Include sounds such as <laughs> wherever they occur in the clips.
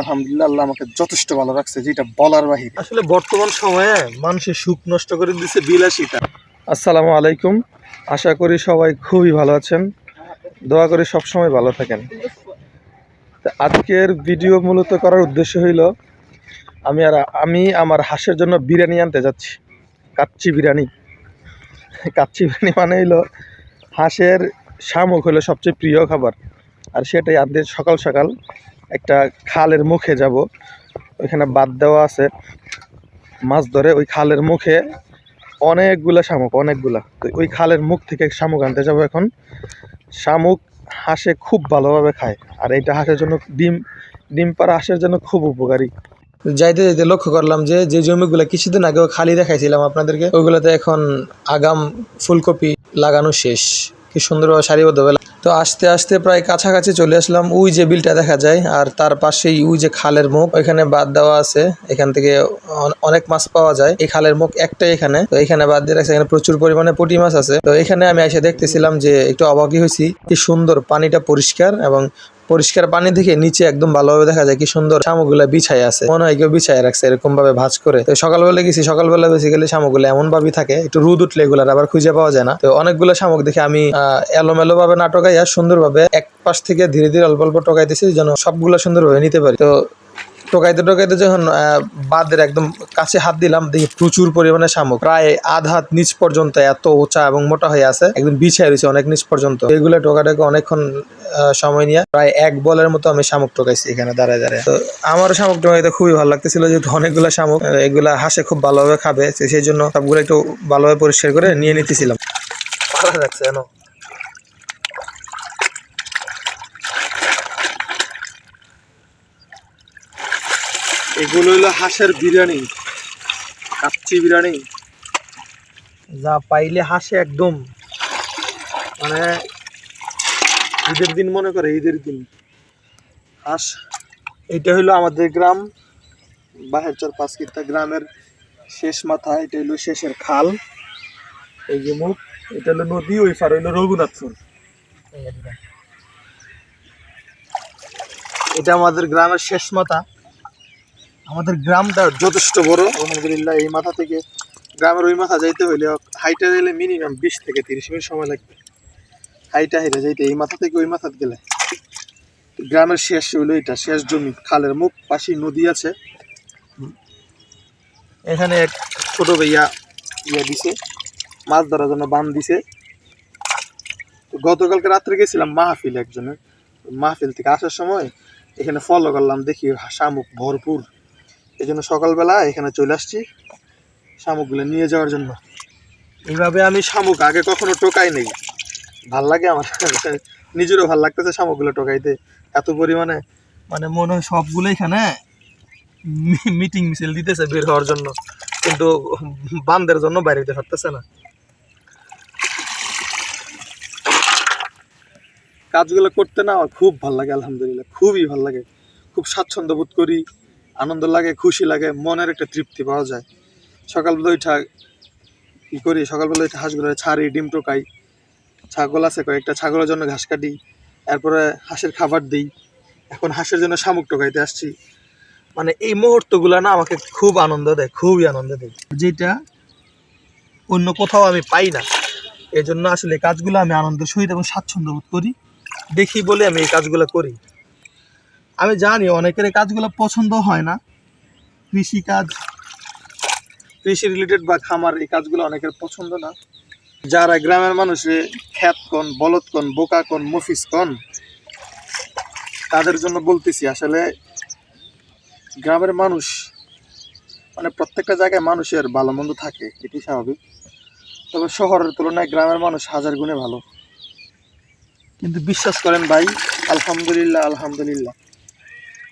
আলহামদুলিল্লাহ আল্লাহ আমাকে যথেষ্ট ভালো রাখছে যেটা বলার বাহিরে। আসলে বর্তমান সময়ে মানুষের সুখ নষ্ট করে দিচ্ছে বিলাসিতা। আসসালামু আলাইকুম। আশা করি সবাই খুবই ভালো আছেন। দোয়া করি সব সময় ভালো থাকেন। তা আজকের ভিডিও মূলত করার উদ্দেশ্য হইল আমি আর আমি আমার হাঁসের জন্য বিরিয়ানি আনতে যাচ্ছি। কাচ্চি বিরিয়ানি। কাচ্চি বিরিয়ানি মানে হইল হাঁসের শামুক হলো সবচেয়ে প্রিয় খাবার। আর সেটাই আনতে সকাল সকাল একটা খালের মুখে যাব। ওইখানে বাদ দেওয়া আছে। মাছ ধরে ওই খালের মুখে অনেকগুলা শামুক, অনেকগুলা। তো ওই খালের মুখ থেকে শামুক আনতে যাব এখন। শামুক হাঁসে খুব ভালোভাবে খায়। আর এইটা হাঁসের জন্য ডিম ডিম পাড়া হাঁসের জন্য খুব উপকারী। যাইতে যাইতে লক্ষ্য করলাম যে যে জমিগুলো কিছুদিন আগেও খালি দেখাইছিলাম আপনাদেরকে ওইগুলোতে এখন আগাম ফুলকপি লাগানো শেষ। কি সুন্দরভাবে সারিবদ্ধভাবে তো আস্তে আস্তে প্রায় কাছাকাছি চলে আসলাম। ওই যে বিলটা দেখা যায়, আর তার পাশেই ওই যে খালের মুখ, ওইখানে বাদ দেওয়া আছে। এখান থেকে অন- অনেক মাছ পাওয়া যায়। এই খালের মুখ একটাই এখানে। তো এখানে বাদ দিয়ে রাখছে, এখানে প্রচুর পরিমাণে পুটি মাছ আছে। তো এখানে আমি এসে দেখতেছিলাম যে একটু অবাকই হয়েছি। কি সুন্দর, পানিটা পরিষ্কার এবং পরিষ্কার পানি থেকে নিচে একদম ভালোভাবে দেখা যায় কি সুন্দর শামুকগুলা বিছাই আছে। মনে হয় কেউ বিছাই রাখছে এরকম ভাবে ভাজ করে। তো সকালবেলা গেছি, সকালবেলা বেসিক্যালি শামুকগুলো এমন ভাবে থাকে, একটু রুদ উঠলে এগুলার আবার খুঁজে পাওয়া যায় না। তো অনেকগুলো শামুক দেখে আমি এলোমেলো ভাবে না টকাইয়া সুন্দরভাবে এক পাশ থেকে ধীরে ধীরে অল্প অল্প টকাইতেছি যেন সবগুলো সুন্দরভাবে নিতে পারি। তো টোকাইতে টোকাইতে যখন বাঁধের একদম কাছে হাত দিলাম, দেখি প্রচুর পরিমাণে শামুক। প্রায় আধ হাত নিচ পর্যন্ত এত উঁচা এবং মোটা হয়ে আছে, একদম বিছাই রয়েছে অনেক নিচ পর্যন্ত। এগুলো টোকাটাকে অনেকক্ষণ সময় নিয়ে প্রায় এক বলের মতো আমি শামুক টোকাইছি এখানে দাঁড়ায় দাঁড়ায়। তো আমার শামুক টোকাইতে খুবই ভালো লাগতেছিল, যেহেতু অনেকগুলো শামুক এগুলা হাসে খুব ভালোভাবে খাবে সেই জন্য সবগুলো একটু ভালোভাবে পরিষ্কার করে নিয়ে নিতেছিলাম। ভালো লাগছে এগুলো হলো হাঁসের বিরিয়ানি, কাচ্চি বিরিয়ানি। যা পাইলে হাসে একদম মানে ঈদের দিন মনে করে, ঈদের দিন। হাঁস, এটা হলো আমাদের গ্রাম, বাহেরচর পাঁচ কিত্তা গ্রামের শেষ মাথা, এটা হলো শেষের খাল। এই যে মুখ, এটা হলো নদী, ওই পার হইল রঘুনাথপুর। এটা আমাদের গ্রামের শেষ মাথা। আমাদের গ্রামটা যথেষ্ট বড়। আলহামদুলিল্লাহ, এই মাথা থেকে গ্রামের ওই মাথা যাইতে হইলে হাইটা গেলে মিনিমাম বিশ থেকে তিরিশ মিনিট সময় লাগবে। হাইটা হাইটা যাইতে, এই মাথা থেকে ওই মাথা গেলে। গ্রামের শেষ হইল এটা, শেষ জমি, খালের মুখ পাশে নদী আছে। এখানে এক ছোট ভাইয়া ইয়া দিছে, মাছ ধরার জন্য বান দিছে। গতকালকে রাত্রে গেছিলাম মাহফিল একজনের। মাহফিল থেকে আসার সময় এখানে ফলো করলাম, দেখি শামুক ভরপুর। এই জন্য সকালবেলা এখানে চলে আসছি শামুকগুলো নিয়ে যাওয়ার জন্য। এইভাবে আমি শামুক আগে কখনো টোকাই নেই। ভালো লাগে আমার। <laughs> নিজেরও ভালো লাগতেছে শামুকগুলো টোকাইতে। এত পরিমাণে মানে মনে হয় সবগুলো এখানে মিটিং মিছিল দিতেছে বের হওয়ার জন্য। কিন্তু বান্দের জন্য বাইরে যেতে পারতেছে না। কাজগুলো করতে না আমার খুব ভালো লাগে, আলহামদুলিল্লাহ। খুবই ভালো লাগে। খুব স্বাচ্ছন্দ্য বোধ করি। আনন্দ লাগে, খুশি লাগে, মনের একটা তৃপ্তি পাওয়া যায়। সকালবেলা ওইটা কী করি, সকালবেলা ওইটা হাঁসগুলো ছাড়ি, ডিম টোকাই। ছাগল আছে কয়েকটা, ছাগলের জন্য ঘাস কাটি, এরপরে হাঁসের খাবার দিই। এখন হাঁসের জন্য শামুক টোকাইতে আসছি। মানে এই মুহূর্তগুলো না আমাকে খুব আনন্দ দেয়, খুবই আনন্দ দেয়। যেটা অন্য কোথাও আমি পাই না। এই জন্য আসলে কাজগুলো আমি আনন্দের সহিত এবং স্বাচ্ছন্দ্য বোধ করি। দেখি বলে আমি এই কাজগুলো করি। আমি জানি অনেকের এই কাজগুলো পছন্দ হয় না। কৃষি কাজ, কৃষি রিলেটেড বা খামার এই কাজগুলো অনেকের পছন্দ না। যারা গ্রামের মানুষে খ্যাত কন, বলদ কন, বোকা কন মফিস কন, তাদের জন্য বলতেছি, আসলে গ্রামের মানুষ মানে প্রত্যেকটা জায়গায় মানুষের ভালো মন্দ থাকে এটি স্বাভাবিক। তবে শহরের তুলনায় গ্রামের মানুষ হাজার গুণে ভালো। কিন্তু বিশ্বাস করেন ভাই, আলহামদুলিল্লাহ আলহামদুলিল্লাহ।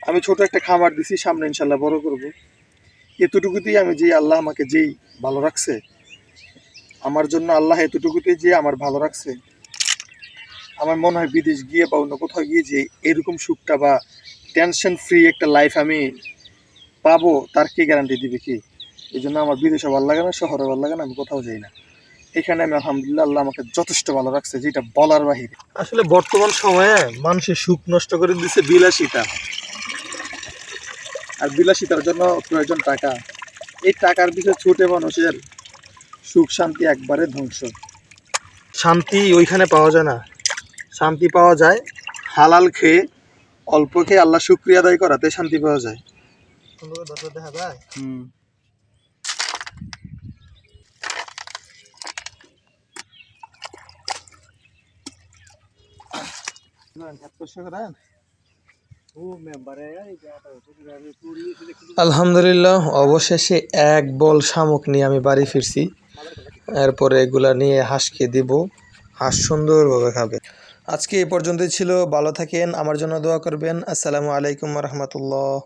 আমি ছোট একটা খামার দিছি, সামনে ইনশাল্লাহ বড় করব। এতটুকুতেই আমি যে আল্লাহ আমাকে যেই ভালো রাখছে, আমার জন্য আল্লাহ এতটুকুতে যে আমার ভালো রাখছে, আমার মনে হয় বিদেশ গিয়ে বা অন্য কোথাও গিয়ে যে এরকম সুখটা বা টেনশন ফ্রি একটা লাইফ আমি পাবো, তার কি গ্যারান্টি দিবে কি? এই জন্য আমার বিদেশে ভালো লাগে না, শহরে ভালো লাগে না, আমি কোথাও যাই না। এখানে আমি আলহামদুলিল্লাহ আল্লাহ আমাকে যথেষ্ট ভালো রাখছে, যেটা বলার বাহিরে। আসলে বর্তমান সময়ে মানুষের সুখ নষ্ট করে দিচ্ছে বিলাসিতা। আর বিলাসিতার জন্য প্রয়োজন টাকা। এই টাকার পিছনে ছুটে মানুষের সুখ শান্তি একবারে ধ্বংস। শান্তি ওইখানে পাওয়া যায় না। শান্তি পাওয়া যায় হালাল খেয়ে অল্প খেয়ে আল্লাহ শুক্রিয়া আদায় করাতে শান্তি পাওয়া যায়। দেখা যায়? হুম। আলহামদুলিল্লাহ, অবশেষে এক বল শামুক নিয়ে আমি বাড়ি ফিরছি। এরপরে এগুলা নিয়ে হাঁসকে দিব। হাঁস সুন্দরভাবে খাবে। আজকে এ পর্যন্তই ছিল। ভালো থাকেন, আমার জন্য দোয়া করবেন। আসসালামু আলাইকুম রহমতুল্লাহ।